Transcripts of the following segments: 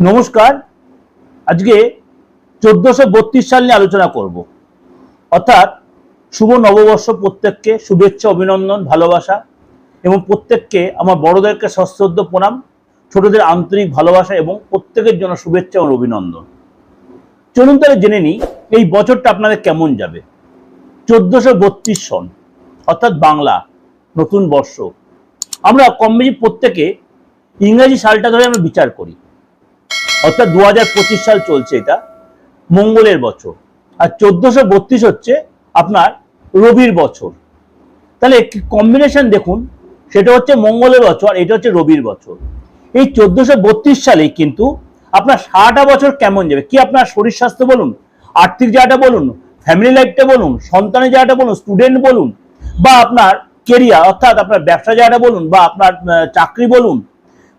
নমস্কার। আজকে চোদ্দশো বত্রিশ সাল নিয়ে আলোচনা করব। অর্থাৎ শুভ নববর্ষ প্রত্যেককে শুভেচ্ছা, অভিনন্দন, ভালোবাসা এবং প্রত্যেককে আমার বড়দেরকে সশ্রদ্ধ প্রণাম, ছোটদের আন্তরিক ভালোবাসা এবং প্রত্যেকের জন্য শুভেচ্ছা এবং অভিনন্দন। চলুন তাহলে জেনে নিই এই বছরটা আপনাদের কেমন যাবে। চোদ্দশো বত্রিশ সন, অর্থাৎ বাংলা নতুন বর্ষ। আমরা কম বেশি প্রত্যেকে ইংরেজি সালটা ধরে আমরা বিচার করি। অর্থাৎ দু হাজার পঁচিশ সাল চলছে এটা, মঙ্গলের বছর। আর চোদ্দশো বত্রিশ হচ্ছে আপনার রবির বছর। তাহলে একটি কম্বিনেশন দেখুন, সেটা হচ্ছে মঙ্গলের বছর, এটা হচ্ছে রবির বছর। এই চোদ্দশো বত্রিশ সালে কিন্তু আপনার সারাটা বছর কেমন যাবে? কি আপনার শরীর স্বাস্থ্য বলুন, আর্থিক জায়গাটা বলুন ফ্যামিলি লাইফটা বলুন, সন্তানের জায়গাটা বলুন স্টুডেন্ট বলুন, বা আপনার কেরিয়ার অর্থাৎ আপনার ব্যবসা জায়গাটা বলুন, বা আপনার চাকরি বলুন,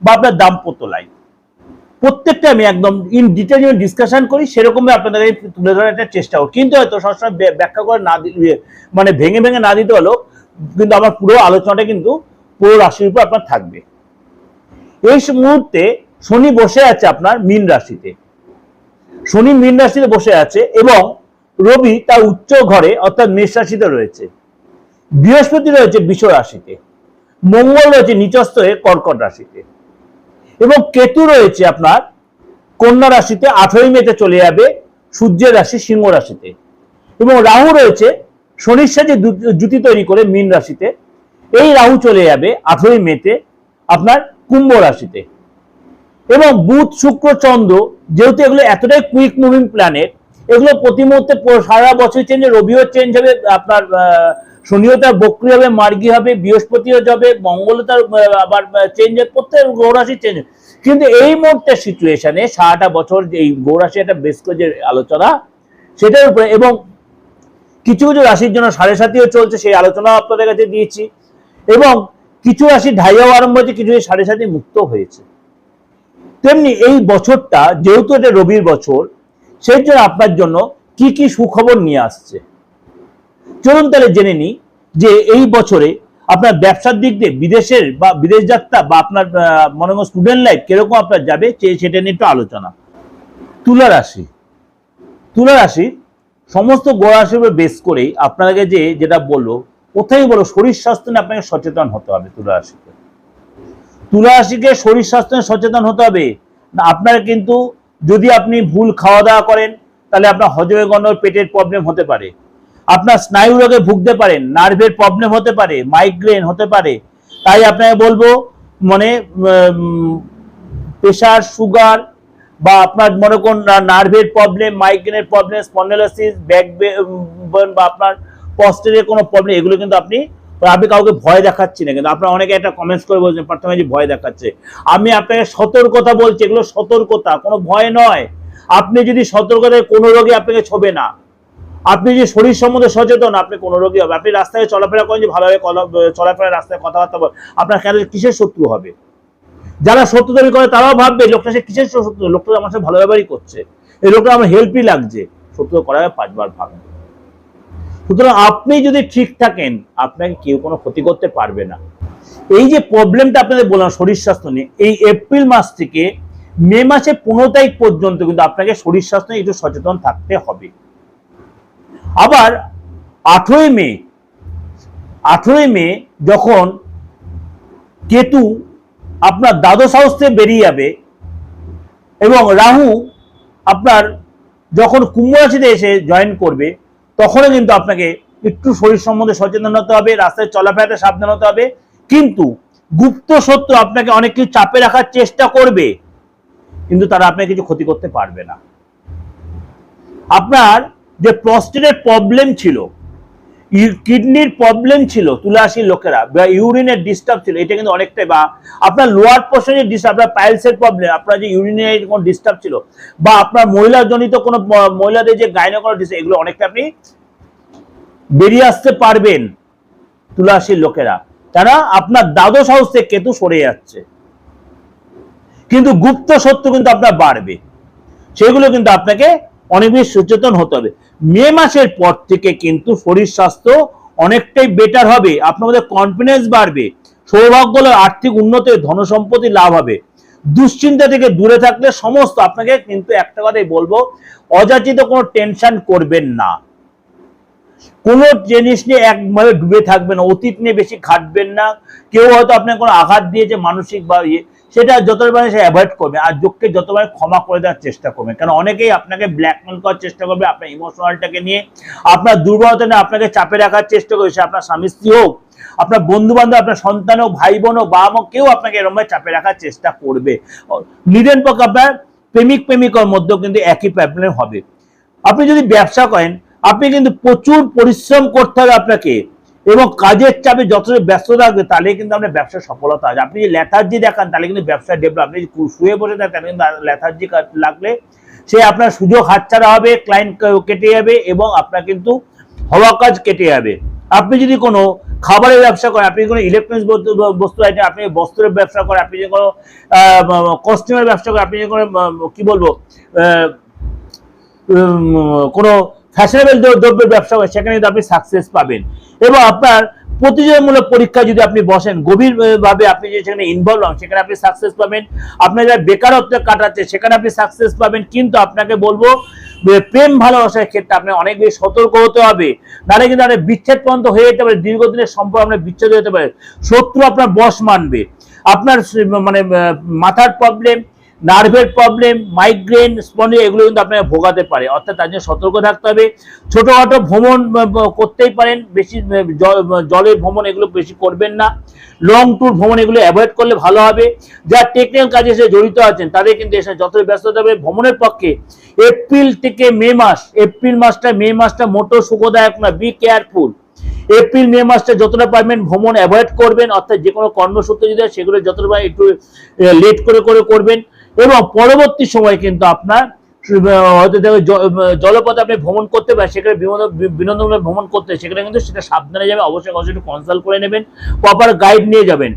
বা আপনার দাম্পত্য লাইফ প্রত্যেকটা আমি একদম ইন ডিটেল ডিসকাশন করি সেরকম আপনাদের তুলে ধরার একটা চেষ্টা করি। কিন্তু হয়তো সবসময় ব্যাখ্যা করে না দিলে মানে ভেঙে ভেঙে না দিতে হলেও কিন্তু আমার পুরো আলোচনাটা কিন্তু পুরো রাশির উপর আপনার থাকবে। এই মুহূর্তে শনি বসে আছে আপনার মীন রাশিতে। শনি মীন রাশিতে বসে আছে এবং রবি তার উচ্চ ঘরে অর্থাৎ মেষ রাশিতে রয়েছে। বৃহস্পতি রয়েছে বিষ রাশিতে। মঙ্গল রয়েছে নিচস্থ হয়ে কর্কট রাশিতে। এবং কেতু রয়েছে আপনার কন্যা রাশিতে আঠেরোই মেতে চলে যাবে, সূর্যের রাশি, সিংহ রাশিতে। এবং রাহু রয়েছে, শনির সাথে জুতি তৈরি করে মীন রাশিতে। এই রাহু চলে যাবে আঠেরোই মেতে আপনার কুম্ভ রাশিতে। এবং বুধ, শুক্র, চন্দ্র, যেহেতু এগুলো এতটাই কুইক মুভিং প্ল্যানেট এগুলো প্রতি মুহূর্তে সারা বছর চেঞ্জ রবিও চেঞ্জ হবে, আপনার শনিও তার বক্রি হবে, মার্গী হবে, বৃহস্পতিও যাবে মঙ্গল তার আবার চেঞ্জ প্রত্যেক গৌরাশি চেঞ্জ কিন্তু এই মুহূর্তের সিচুয়েশনে সারাটা বছর যে এই গৌরাশি একটা যে আলোচনা, সেটার উপরে এবং কিছু কিছু রাশির জন্য সাড়ে সাতিও চলছে, সেই আলোচনা আপনাদের কাছে দিয়েছি। এবং কিছু রাশি ঢাইয়াও আরম্ভ হয়েছে, কিছু সাড়ে সাতি মুক্ত হয়েছে। তেমনি এই বছরটা, যেহেতু এটা রবির বছর, সেই জন্য আপনার জন্য কি কি সুখবর নিয়ে আসছে? চলুন তাহলে জেনে নিই যে এই বছরে আপনার ব্যবসার দিক দিয়ে বিদেশের বা বিদেশ যাত্রা বা আপনার মনে করুন স্টুডেন্ট লাইফ কীরকম আপনার যাবে সেটা নিয়ে একটু আলোচনা। তুলা রাশি। তুলা রাশি সমস্ত গোড়া উপর বেস করেই আপনাকে যে যেটা বলল কোথায় বলো শরীর স্বাস্থ্য নিয়ে আপনাকে সচেতন হতে হবে তুলা রাশিতে তুলা রাশিকে শরীর স্বাস্থ্য নিয়ে সচেতন হতে হবে। না, আপনার কিন্তু যদি আপনি ভুল খাওয়া দাওয়া করেন, তাহলে আপনার হজমে গণ্ডর পেটের প্রবলেম হতে পারে। আপনার স্নায়ু রোগে ভুগতে পারেন নার্ভের প্রবলেম হতে পারে মাইগ্রেন হতে পারে। তাই আপনাকে বলব মানে প্রেশার সুগার বা আপনার মনে করুন নার্ভের প্রবলেম মাইগ্রেনের প্রবলেম স্পন্ডেলোসিস ব্যাক বা আপনার পস্টের কোনো প্রবলেম এগুলো কিন্তু আপনি, আমি কাউকে ভয় দেখাচ্ছি না, কিন্তু আপনারা অনেকে একটা কমেন্টস করে বলছেন প্রথমে যে ভয় দেখাচ্ছে। আমি আপনাকে সতর্কতা বলছি, এগুলো সতর্কতা, কোনো ভয় নয়। আপনি যদি সতর্কতায় কোনো রোগে আপনাকে ছবে না আপনি যে শরীর সম্বন্ধে সচেতন, আপনি কোনো রোগী হবে। আপনি রাস্তায় চলাফেরা করেন যে ভালোভাবে চলাফেরা রাস্তায় কথাবার্তা বল। আপনার কেন কিসের শত্রু হবে? যারা শত্রু দাবি করে তারাও ভাববে, লোকটা সে কিসের শত্রু? লোকটা আমার সাথে ভালো ব্যবহারই করছে। এই লোকটা আমার হেল্পই লাগছে। শত্রু করা হয় পাঁচবার ভাববে সুতরাং আপনি যদি ঠিক থাকেন, আপনাকে কেউ কোনো ক্ষতি করতে পারবে না। এই যে প্রবলেমটা আপনাদের বললাম শরীর স্বাস্থ্য নিয়ে, এই এপ্রিল মাস থেকে মে মাসে পনেরো তারিখ পর্যন্ত কিন্তু আপনাকে শরীর স্বাস্থ্য নিয়ে একটু সচেতন থাকতে হবে। আবার আঠেরোই মে আঠেরোই মে যখন কেতু আপনার দ্বাদশ হাউস থেকে বেরিয়ে যাবে এবং রাহু আপনার যখন কুম্ভ রাশিতে এসে জয়েন করবে, তখনও কিন্তু আপনাকে একটু শরীর সম্বন্ধে সচেতন হতে হবে, রাস্তায় চলাফেরাতে সাবধান হতে হবে। কিন্তু গুপ্ত সত্য আপনাকে অনেক কিছু চাপে রাখার চেষ্টা করবে, কিন্তু তারা আপনাকে কিছু ক্ষতি করতে পারবে না। আপনার যে প্রস্টেটের প্রবলেম ছিল কিডনির প্রবলেম ছিল তুলাসীর লোকেরা বা ইউরিনের ডিস্টার্ব ছিল, এটা কিন্তু অনেকটাই বা আপনার লোয়ার পোর্শনের ডিস্টার্ব আপনার পাইলসের প্রবলেম আপনার যে ইউরিনের কোনো ডিস্টার্ব ছিল বা আপনার মহিলা জনিত কোনো মহিলাদের যে গাইনোকোলজিস্ট ডিস্টার্ব এগুলো অনেকটা আপনি বেরিয়ে আসতে পারবেন তুলাসীর লোকেরা। তারা আপনার দ্বাদশ হাউস থেকে কেতু সরে যাচ্ছে। কিন্তু গুপ্ত সত্য কিন্তু আপনার বাড়বে। সেগুলো কিন্তু আপনাকে অনেক বেশি সচেতন হতে হবে। মে মাসের পর থেকে কিন্তু শরীর স্বাস্থ্য অনেকটাই বেটার হবে মধ্যে কনফিডেন্স বাড়বে, সৌভাগ্য আর্থিক উন্নতি ধনসম্পত্তি লাভ হবে। দুশ্চিন্তা থেকে দূরে থাকলে সমস্ত আপনাকে কিন্তু একটা কথাই বলব, অযাচিত কোনো টেনশন করবেন না। কোনো জিনিস নিয়ে একভাবে ডুবে থাকবেন অতীত নিয়ে বেশি খাটবেন না। কেউ হয়তো আপনার কোনো আঘাত দিয়েছে মানসিক বা ইয়ে সেটা যতবার সে অ্যাভয়েড করবে আর যোগকে যতবার ক্ষমা করে দেওয়ার চেষ্টা করবে। কারণ অনেকেই আপনাকে ব্ল্যাকমেল করার চেষ্টা করবে আপনার ইমোশনালটাকে নিয়ে, আপনার দুর্বলতা নিয়ে আপনাকে চাপে রাখার চেষ্টা করবে, সে আপনার স্বামী স্ত্রী হোক, আপনার বন্ধু বান্ধব আপনার সন্তান হোক ভাই বোন হোক বাবা মা কেউ আপনাকে এরমভাবে চাপে রাখার চেষ্টা করবে। নিদেন পক্ষে আপনার প্রেমিক প্রেমিকার মধ্যেও কিন্তু একই প্রবলেম হবে। আপনি যদি ব্যবসা করেন, আপনি কিন্তু প্রচুর পরিশ্রম করতে হবে আপনাকে। এবং কাজের চাপে যতটা ব্যস্ত থাকবে তাহলে কিন্তু আপনার ব্যবসার সফলতা আছে। আপনি যদি লেথার্জি দেখান, তাহলে কিন্তু ব্যবসা ডেভেলপ আপনি শুয়ে বসে থাকেন, তাহলে কিন্তু লেথার্জি লাগলে সে আপনার সুযোগ হাতছাড়া হবে ক্লায়েন্ট কেটে যাবে এবং আপনার কিন্তু হওয়া কাজ কেটে যাবে। আপনি যদি কোনো খাবারের ব্যবসা করেন, আপনি কোনো ইলেকট্রনিক্স বস্তু আইটেম, আপনি বস্ত্রের ব্যবসা করেন, আপনি যে কোনো কস্টিউমের ব্যবসা করেন, আপনি যে কোনো কি বলব কোনো ফ্যাশনেবল দ্রব্যের ব্যবসা হয় সেখানে কিন্তু আপনি সাকসেস পাবেন। এবং আপনার প্রতিযোগিতামূলক পরীক্ষা যদি আপনি বসেন গভীর আহ, ভাবে আপনি যে সেখানে ইনভলভ হন সেখানে আপনি সাকসেস পাবেন। আপনার যারা বেকারত্ব কাটাচ্ছে সেখানে আপনি সাকসেস পাবেন। কিন্তু আপনাকে বলব প্রেম ভালোবাসার ক্ষেত্রে আপনি অনেক বেশি সতর্ক হতে হবে। নাহলে কিন্তু আপনার বিচ্ছেদ পর্যন্ত হয়ে যেতে পারে দীর্ঘদিনের সম্পর্ক আপনার বিচ্ছেদ হতে পারে। শত্রু আপনার বশ মানবে। আপনার মানে মাথার প্রবলেম নার্ভের প্রবলেম মাইগ্রেন স্পন্ডি এগুলো কিন্তু আপনাকে ভোগাতে পারে। অর্থাৎ তার জন্য সতর্ক থাকতে হবে। ছোটোখাটো ভ্রমণ করতেই পারেন। বেশি আহ, জ- জলের ভ্রমণ এগুলো বেশি করবেন না। লং ট্যুর ভ্রমণ এগুলো অ্যাভয়েড করলে ভালো হবে। যারা টেকনিক্যাল কাজে এসে জড়িত আছেন তাদের কিন্তু এসে যত ব্যস্ত থাকবে ভ্রমণের পক্ষে এপ্রিল থেকে মে মাস এপ্রিল মাসটা মে মাসটা মোটো সুখদায়ক না বি কেয়ারফুল এপ্রিল মে মাসটা যতটা পারবেন ভ্রমণ অ্যাভয়েড করবেন। অর্থাৎ যে কোনো কর্মসূত্রে যদি সেগুলো যতটা একটু লেট করে করে করবেন। এবং পরবর্তী সময় কিন্তু আপনার হয়তো দেখো জলপথে আপনি ভ্রমণ করতে পারেন সেখানে বিনোদন, বিনোদনমূলক ভ্রমণ করতে, সেখানে কিন্তু সেটা সাবধানে যাবে অবশ্যই অবশ্যই একটু কনসাল্ট করে নেবেন প্রপার গাইড নিয়ে যাবেন।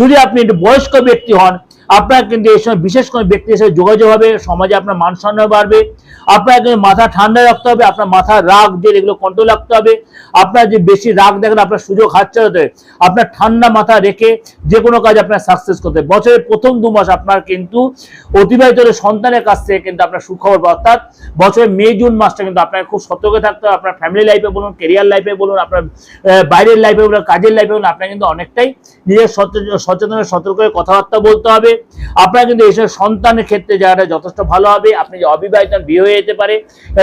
যদি আপনি একটু বয়স্ক ব্যক্তি হন আপনার কিন্তু এই সময় বিশেষ কোনো ব্যক্তির সাথে যোগাযোগ হবে, সমাজে আপনার মান সম্মান বাড়বে, আপনার কিন্তু মাথা ঠান্ডা রাখতে হবে, আপনার মাথার রাগ যে এগুলো কন্ট্রোল রাখতে হবে, আপনার যে বেশি রাগ দেখেন, আপনার সুযোগ হাতছাড়াতে হবে, আপনার ঠান্ডা মাথা রেখে যে কোনো কাজ আপনার সাকসেস করতে। বছরের প্রথম দু মাস আপনার কিন্তু অতিবাহিত সন্তানের কাছ থেকে কিন্তু আপনার সুখবর অর্থাৎ বছরের মে, জুন মাসটা কিন্তু আপনার খুব সতর্ক থাকতে হবে, আপনার ফ্যামিলি লাইফে বলুন কেরিয়ার লাইফে বলুন, আপনার বাইরের লাইফে বলুন, কাজের লাইফে বলুন আপনার কিন্তু অনেকটাই নিজের সচেতন সতর্ক কথাবার্তা বলতে হবে আপনার কিন্তু এইসব সন্তানের ক্ষেত্রে জায়গাটা যথেষ্ট ভালো হবে। আপনি যে অবিবাহিত বিয়ে হয়ে যেতে পারে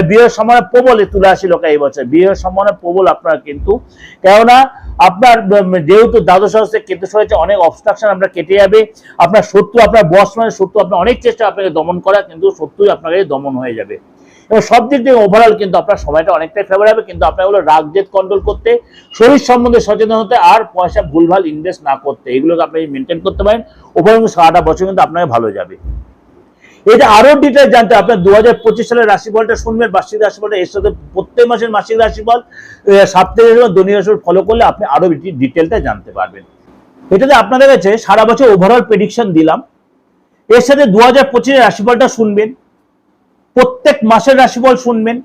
বিয়ের সময় প্রবল তুলে আসি লোক এই বছর। বিয়ের সময় প্রবল আপনার কিন্তু, কেননা আপনার যেহেতু দ্বাদশ অবস্থায় কেতু হয়েছে অনেক অবস্ট্রাকশন আপনার কেটে যাবে। আপনার শত্রু, আপনার বস মানে শত্রু আপনার অনেক চেষ্টা আপনাকে দমন করা, কিন্তু সত্যই আপনাকে দমন হয়ে যাবে। এবং সব দিক থেকে ওভারঅল কিন্তু আপনার সময়টা অনেকটাই ফেভার হবে। কিন্তু আপনার রাগ, জেদ কন্ট্রোল করতে, শরীর সম্বন্ধে সচেতন হতে আর পয়সা ভুলভাল ইনভেস্ট না করতে, এগুলোকে আপনি মেনটেন করতে পারেন। ওভারঅল সারাটা বছর কিন্তু আপনাকে ভালো যাবে। এটা আরও ডিটেল জানতে আপনার দু হাজার পঁচিশ সালের রাশিফলটা শুনবেন, বার্ষিক রাশিফলটা এর সাথে প্রত্যেক মাসের মাসিক রাশিফল সাপ্তাহিক রাশিফল দৈনিক রাশিফল ফলো করলে আপনি আরও ডিটেলটা জানতে পারবেন। এটাতে আপনাদের কাছে সারা বছর ওভারঅল প্রেডিকশন দিলাম। এর সাথে দু হাজার পঁচিশের রাশিফলটা শুনবেন। প্রত্যেক মাসের রাশিফল শুনবেন,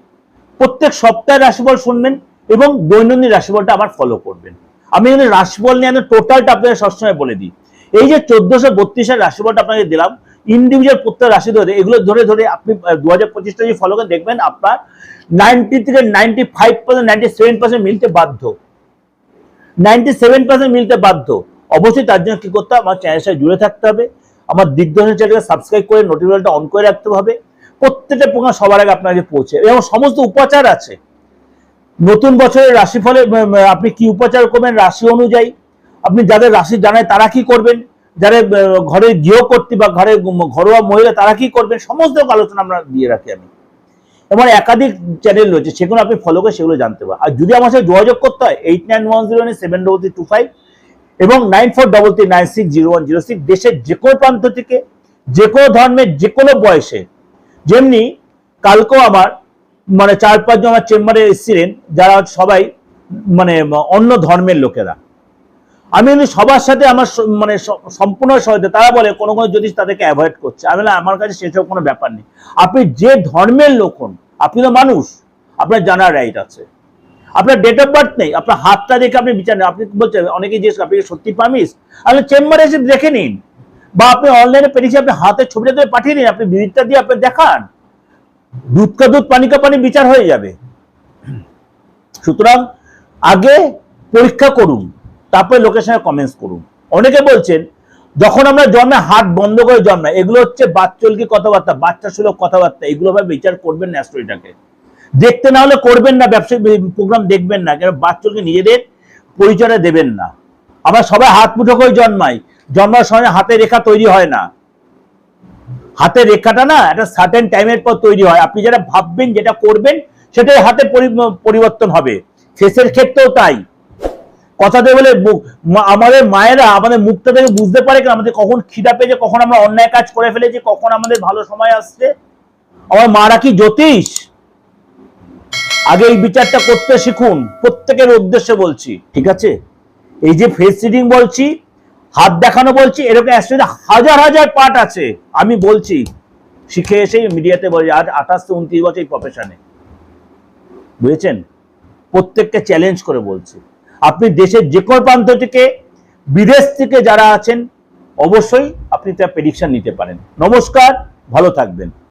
প্রত্যেক সপ্তাহের রাশিফল শুনবেন এবং দৈনন্দিন রাশিফলটা আবার ফলো করবেন। আমি কিন্তু রাশিফল নিয়ে আমি টোটালটা আপনাদের সবসময় বলে দিই। এই যে চোদ্দশো বত্রিশের রাশিফলটা আপনাকে দিলাম ইন্ডিভিজুয়াল প্রত্যেক রাশি ধরে, এগুলো ধরে ধরে আপনি দু হাজার পঁচিশটা যদি ফলো করে দেখবেন আপনার নাইনটি থেকে ninety five percent ninety seven percent মিলতে বাধ্য। নাইনটি সেভেন পার্সেন্ট মিলতে বাধ্য। অবশ্যই তার জন্য কি করতে হবে? আমার চ্যানেলের সাথে জুড়ে থাকতে হবে। আমার দিগদর্শন চ্যানেলকে সাবস্ক্রাইব করে নোটিফিকেশনটা অন করে রাখতে হবে। প্রত্যেকটা প্রোগ্রাম সবার আগে আপনার কাছে পৌঁছে এবং সমস্ত উপাচার আছে। নতুন বছরের রাশিফলে আপনি কি উপাচার করবেন রাশি অনুযায়ী? আপনি যাদের রাশি জানায় তারা কি করবেন? যারা ঘরে গৃহকর্তী বা ঘরে ঘরোয়া মহিলা তারা কি করবেন? সমস্ত আলোচনা আমরা দিয়ে রাখি আমি। এমন একাধিক চ্যানেল রয়েছে, সেগুলো আপনি ফলো করে সেগুলো জানতে পারেন। আর যদি আমার সাথে যোগাযোগ করতে হয় eight nine one zero seven double three two five এবং nine four double three nine six zero one zero six দেশের যে কোনো প্রান্ত থেকে, যে কোনো ধর্মের যে কোনো বয়সে যেমনি কালকেও আমার মানে চার পাঁচজন আমার চেম্বারে এসেছিলেন, যারা সবাই মানে অন্য ধর্মের লোকেরা। আমি কিন্তু সবার সাথে আমার মানে সম্পূর্ণ সহায়তা তারা বলে, কোনো কোনো জ্যোতিষ তাদেরকে অ্যাভয়েড করছে। আমি আমার কাছে সেসব কোনো ব্যাপার নেই। আপনি যে ধর্মের লোক হন, আপনি তো মানুষ, আপনার জানার রাইট আছে। আপনার ডেট অফ বার্থ নেই, আপনার হাতটা দেখে আপনি বিচার নেই আপনি বলছেন, অনেকেই জিজ্ঞেস আপনি সত্যি পামিস আপনি চেম্বারে এসে দেখে নিন। বা আপনি অনলাইনে পেরেছি, আপনি হাতের ছবিটা দিয়ে পাঠিয়ে দিন, আপনি ভিজিটটা দিয়ে আপনি দেখান। দুধ কা দুধ, পানি কা পানি বিচার হয়ে যাবে। সুতরাং আগে পরীক্ষা করুন, তারপরে লোকের সঙ্গে কমেন্টস করুন। অনেকে বলছেন, যখন আমরা জন্মে হাত বন্ধ করে জন্মাই, এগুলো হচ্ছে বাচ্চলকি কথাবার্তা বাচ্চা সুলভ কথাবার্তা, এগুলো ভাবে বিচার করবেন না স্টোরিটাকে। দেখতে না হলে করবেন না ব্যবসায়িক প্রোগ্রাম দেখবেন না, কেন বাচ্চলকে নিজেদের পরিচয়টা দেবেন না। আমরা সবাই হাত মুঠো করে জন্মাই জন্মার সময় হাতে রেখা তৈরি হয় না। হাতের রেখাটা না একটা সার্টেন টাইমের পর তৈরি হয়। আপনি যেটা ভাববেন, যেটা করবেন, সেটাই হাতে পরিবর্তন হবে। ফেসের ক্ষেত্রেও তাই। কথাতে বলে আমাদের মায়েরা আমাদের মুখটা থেকে বুঝতে পারে কি আমাদের কখন খিদা পেয়েছে, কখন আমরা অন্যায় কাজ করে ফেলেছি, কখন আমাদের ভালো সময় আসছে। আমার মারা কি জ্যোতিষ? আগে এই বিচারটা করতে শিখুন। প্রত্যেকের উদ্দেশ্যে বলছি, ঠিক আছে? এই যে ফেস রিডিং বলছি হাত দেখানো বলছি, এরকম অ্যাস্ট্রোলজি হাজার হাজার পার্ট আছে। আমি বলছি, শিখে এসে মিডিয়াতে বলছি আজ আঠাশ থেকে উনত্রিশ বছর এই প্রফেশনে বুঝেছেন? প্রত্যেককে চ্যালেঞ্জ করে বলছি। আপনি দেশের যে কোনো প্রান্ত থেকে, বিদেশ থেকে যারা আছেন, অবশ্যই আপনি তার প্রেডিকশন নিতে পারেন। নমস্কার, ভালো থাকবেন।